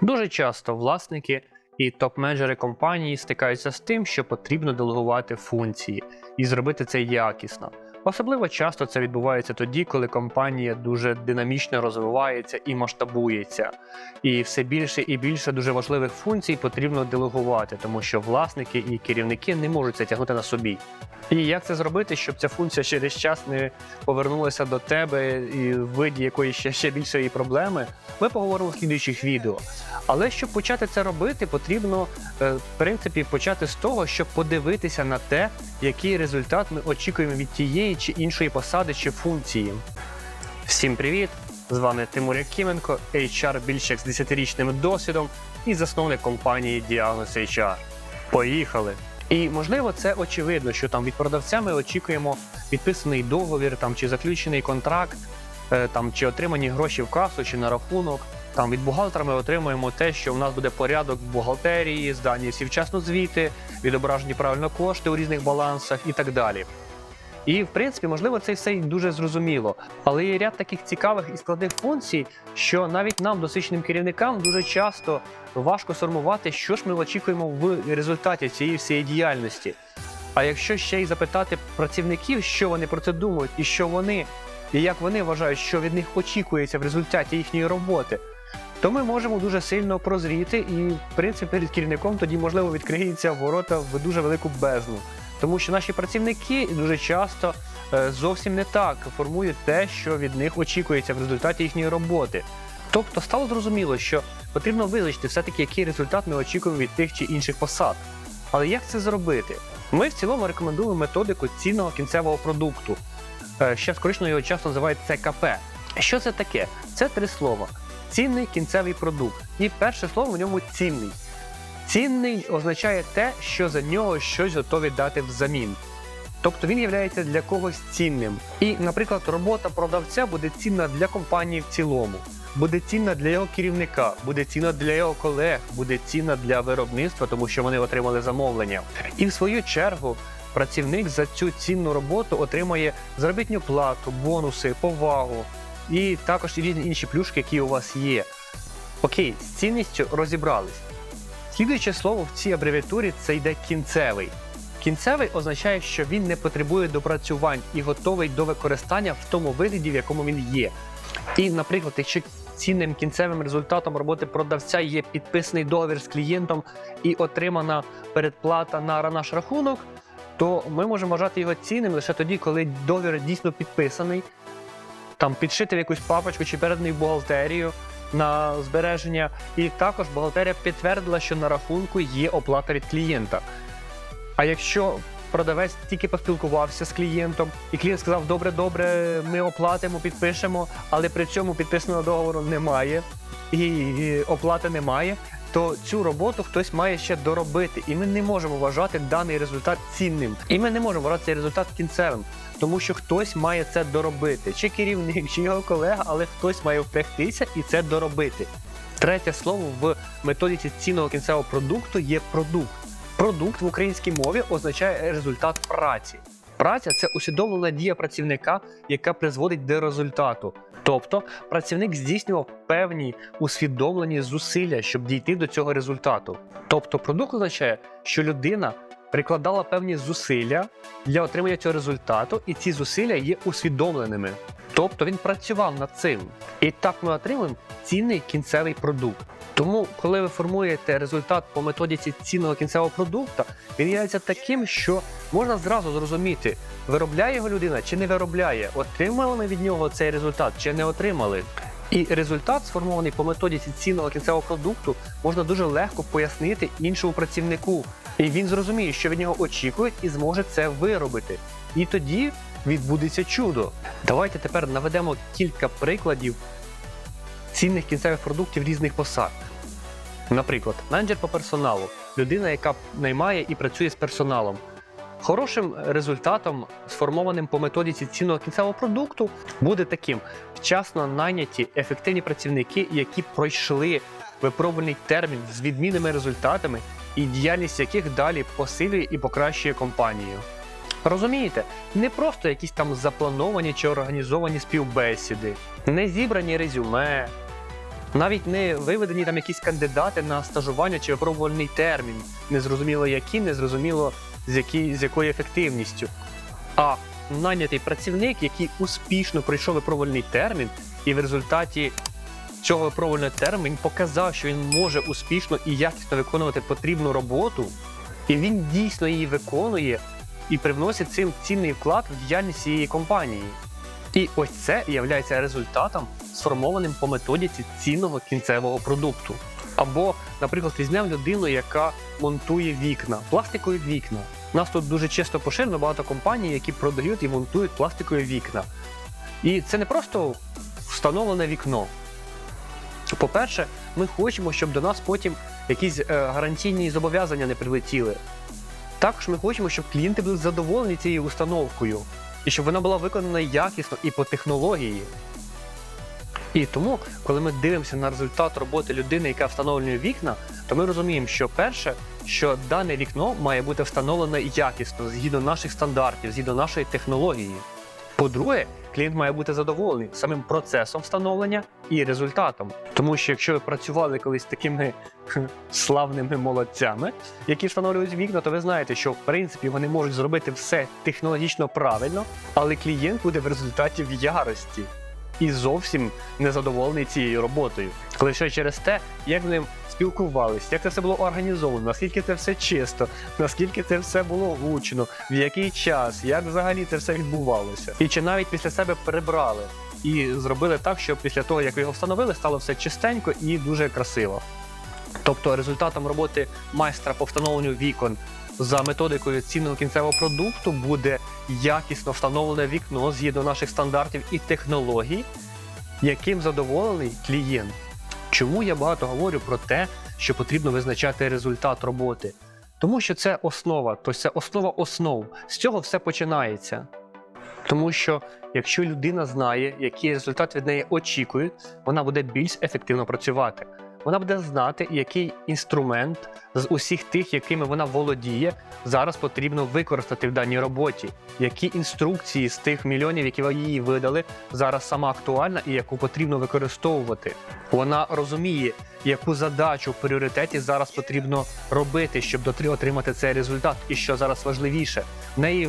Дуже часто власники і топ-менеджери компанії стикаються з тим, що потрібно делегувати функції і зробити це якісно. Особливо часто це відбувається тоді, коли компанія дуже динамічно розвивається і масштабується. І все більше і більше дуже важливих функцій потрібно делегувати, тому що власники і керівники не можуть це тягнути на собі. І як це зробити, щоб ця функція через час не повернулася до тебе і в виді якоїсь ще, ще більшої проблеми, ми поговоримо в слідуючих відео. Але щоб почати це робити, потрібно е, в принципі почати з того, щоб подивитися на те, який результат ми очікуємо від тієї чи іншої посади чи функції. Всім привіт! З вами Тимур Якименко, HR більше як з 10-річним досвідом і засновник компанії Діагноз HR. Поїхали! І можливо, це очевидно, що там від продавця ми очікуємо підписаний договір там чи заключений контракт, е, там чи отримані гроші в касу чи на рахунок. Там від бухгалтера ми отримуємо те, що в нас буде порядок в бухгалтерії, здані всі вчасно звіти, відображені правильно кошти у різних балансах і так далі. І в принципі, можливо, це все дуже зрозуміло. Але є ряд таких цікавих і складних функцій, що навіть нам, досвідченим керівникам, дуже часто важко сформувати, що ж ми очікуємо в результаті цієї всієї діяльності. А якщо ще й запитати працівників, що вони про це думають, і що вони, і як вони вважають, що від них очікується в результаті їхньої роботи, то ми можемо дуже сильно прозріти, і в принципі перед керівником тоді можливо відкриється ворота в дуже велику бездну. Тому що наші працівники дуже часто е, зовсім не так формують те, що від них очікується в результаті їхньої роботи. Тобто стало зрозуміло, що потрібно визначити все-таки, який результат ми очікуємо від тих чи інших посад. Але як це зробити? Ми в цілому рекомендуємо методику цінного кінцевого продукту. Е, Ще скорочено його часто називають ЦКП. Що це таке? Це три слова: цінний кінцевий продукт. І перше слово в ньому цінний. Цінний означає те, що за нього щось готові дати взамін. Тобто він є для когось цінним. І, наприклад, робота продавця буде цінна для компанії в цілому, буде цінна для його керівника, буде цінна для його колег, буде цінна для виробництва, тому що вони отримали замовлення. І в свою чергу працівник за цю цінну роботу отримає заробітну плату, бонуси, повагу і також різні інші плюшки, які у вас є. Окей, з цінністю розібрались. Слідуюче слово в цій абревіатурі це йде кінцевий. Кінцевий означає, що він не потребує допрацювань і готовий до використання в тому вигляді, в якому він є. І, наприклад, якщо цінним кінцевим результатом роботи продавця є підписаний договір з клієнтом і отримана передплата на наш рахунок, то ми можемо вважати його цінним лише тоді, коли договір дійсно підписаний, там підшитий в якусь папочку чи переданий в бухгалтерію на збереження, і також бухгалтерія підтвердила, що на рахунку є оплата від клієнта. А якщо продавець тільки поспілкувався з клієнтом, і клієнт сказав, добре, добре, ми оплатимо, підпишемо, але при цьому підписаного договору немає і оплати немає, то цю роботу хтось має ще доробити, і ми не можемо вважати даний результат цінним. І ми не можемо вважати цей результат кінцевим, тому що хтось має це доробити, чи керівник, чи його колега, але хтось має впрягтися і це доробити. Третє слово в методиці цінного кінцевого продукту є продукт. Продукт в українській мові означає результат праці. Праця це усвідомлена дія працівника, яка призводить до результату. Тобто працівник здійснював певні усвідомлені зусилля, щоб дійти до цього результату. Тобто, продукт означає, що людина прикладала певні зусилля для отримання цього результату, і ці зусилля є усвідомленими. Тобто він працював над цим. І так ми отримуємо цінний кінцевий продукт. Тому, коли ви формуєте результат по методиці цінного кінцевого продукту, він є таким, що можна зразу зрозуміти, виробляє його людина чи не виробляє, отримали ми від нього цей результат чи не отримали. І результат, сформований по методиці цінного кінцевого продукту, можна дуже легко пояснити іншому працівнику. І він зрозуміє, що від нього очікують, і зможе це виробити. І тоді відбудеться чудо. Давайте тепер наведемо кілька прикладів цінних кінцевих продуктів різних посад. Наприклад, менеджер по персоналу людина, яка наймає і працює з персоналом. Хорошим результатом, сформованим по методиці цінного кінцевого продукту, буде таким: вчасно найняті ефективні працівники, які пройшли випробувальний термін з відмінними результатами, і діяльність яких далі посилює і покращує компанію. Розумієте, не просто якісь там заплановані чи організовані співбесіди, не зібрані резюме, Навіть не виведені там якісь кандидати на стажування чи випробувальний термін, незрозуміло які, незрозуміло з, які, з якою ефективністю. А нанятий працівник, який успішно пройшов випробувальний термін, і в результаті цього випробувального терміну показав, що він може успішно і якісно виконувати потрібну роботу, і він дійсно її виконує і привносить цим цінний вклад в діяльність цієї компанії. І ось це є результатом, сформованим по методиці цінного кінцевого продукту. Або, наприклад, візьмемо людину, яка монтує вікна, пластикові вікна. У нас тут дуже часто поширено багато компаній, які продають і монтують пластикові вікна. І це не просто встановлене вікно. По-перше, ми хочемо, щоб до нас потім якісь е, гарантійні зобов'язання не прилетіли. Також ми хочемо, щоб клієнти були задоволені цією установкою і щоб вона була виконана якісно і по технології. І тому, коли ми дивимося на результат роботи людини, яка встановлює вікна, то ми розуміємо, що перше, що дане вікно має бути встановлене якісно, згідно наших стандартів, згідно нашої технології. По-друге, клієнт має бути задоволений самим процесом встановлення і результатом. Тому що якщо ви працювали колись такими славними молодцями, які встановлюють вікна, то ви знаєте, що в принципі вони можуть зробити все технологічно правильно, але клієнт буде в результаті в ярості і зовсім не задоволений цією роботою. Лише через те, як з ним спілкувалися, як це все було організовано, наскільки це все чисто, наскільки це все було гучно, в який час, як взагалі це все відбувалося, і чи навіть після себе прибрали і зробили так, щоб після того, як його встановили, стало все чистенько і дуже красиво. Тобто результатом роботи майстра по встановленню вікон за методикою цінного кінцевого продукту буде якісно встановлене вікно згідно наших стандартів і технологій, яким задоволений клієнт. Чому я багато говорю про те, що потрібно визначати результат роботи? Тому що це основа, тобто це основа основ. З цього все починається. Тому що якщо людина знає, який результат від неї очікують, вона буде більш ефективно працювати. Вона буде знати, який інструмент з усіх тих, якими вона володіє, зараз потрібно використати в даній роботі. Які інструкції з тих мільйонів, які ви їй видали, зараз сама актуальна і яку потрібно використовувати. Вона розуміє, яку задачу в пріоритеті зараз потрібно робити, щоб отримати цей результат, і що зараз важливіше. В неї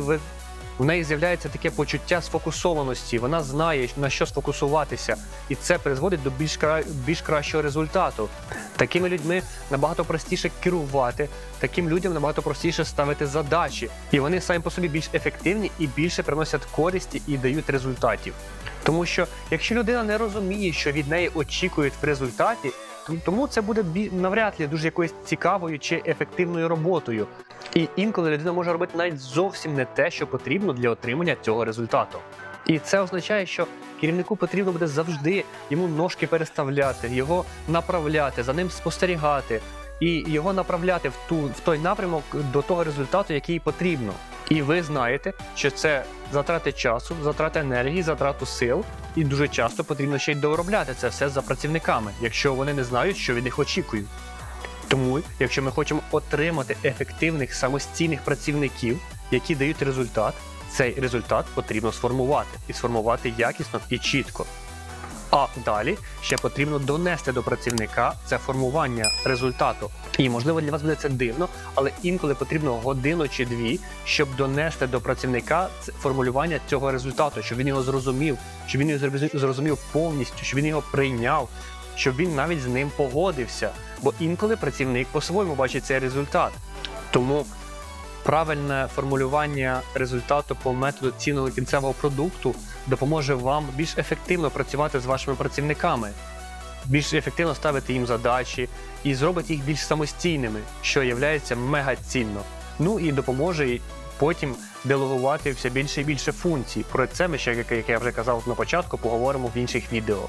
у неї з'являється таке почуття сфокусованості. Вона знає на що сфокусуватися, і це призводить до більш кра... більш кращого результату. Такими людьми набагато простіше керувати, таким людям набагато простіше ставити задачі, і вони самі по собі більш ефективні і більше приносять користі і дають результатів. Тому що якщо людина не розуміє, що від неї очікують в результаті, то- тому це буде навряд ли дуже якоюсь цікавою чи ефективною роботою. І інколи людина може робити навіть зовсім не те, що потрібно для отримання цього результату. І це означає, що керівнику потрібно буде завжди йому ножки переставляти, його направляти, за ним спостерігати і його направляти в ту в той напрямок до того результату, який потрібно. І ви знаєте, що це затрати часу, затрати енергії, затрату сил, і дуже часто потрібно ще й доробляти це все за працівниками, якщо вони не знають, що від них очікують. Тому, якщо ми хочемо отримати ефективних самостійних працівників, які дають результат, цей результат потрібно сформувати і сформувати якісно і чітко. А далі ще потрібно донести до працівника це формування результату. І можливо для вас буде це дивно, але інколи потрібно годину чи дві, щоб донести до працівника формулювання цього результату, щоб він його зрозумів, щоб він його зрозумів повністю, щоб він його прийняв, щоб він навіть з ним погодився. Бо інколи працівник по-своєму бачить цей результат. Тому правильне формулювання результату по методу цінного кінцевого продукту допоможе вам більш ефективно працювати з вашими працівниками, більш ефективно ставити їм задачі і зробить їх більш самостійними, що є мега цінно. Ну і допоможе потім делегувати все більше і більше функцій. Про це ми ще, як я вже казав на початку, поговоримо в інших відео.